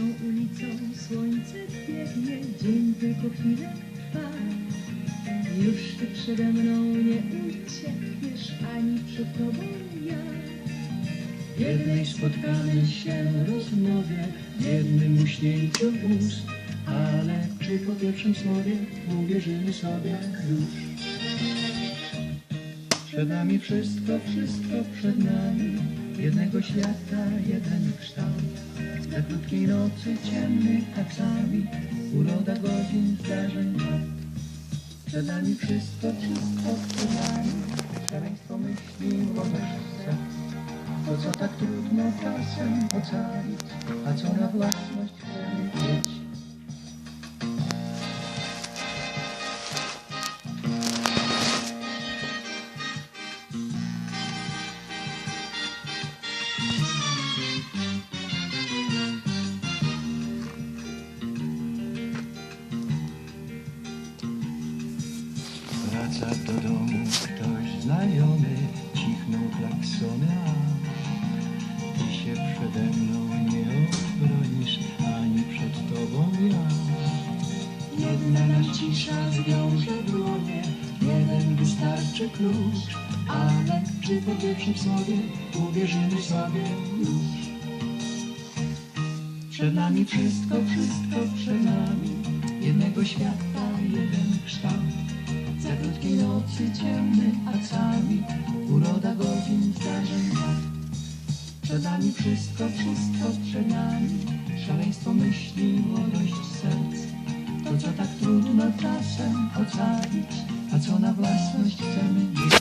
pustą ulicą słońce biegnie, dzień tylko chwilę trwa. Już ty przede mną nie uciekniesz, ani przed tobą ja. W jednej spotkamy się rozmowie, w jednym uśnięciu ust, ale czy po pierwszym słowie uwierzymy sobie już? Przed nami wszystko, wszystko przed nami, jednego świata, jeden kształt. Na krótkiej nocy ciemnych akcami, uroda godzin, zdarzeń. Przed nami wszystko, wszystko przed nami, szaleństwo myśli, serc. To, co tak trudno czasem ocalić, a co na własność Wraca do domu ktoś znajomy, cichną klaksony, a ty się przede mną nie obronisz, ani przed tobą ja. Jedna nas cisza zwiąże dłonie, jeden wystarczy klucz, ale czy po pierwszym słowie uwierzymy sobie już? Przed nami wszystko, wszystko przed nami, jednego świata, jeden kształt. Krótkiej nocy ciemny akcami, uroda godzin, zdarzeń. Przed nami wszystko, wszystko przed nami, szaleństwo myśli, młodość serc. To, co tak trudno czasem ocalić, a co na własność chcemy mieć.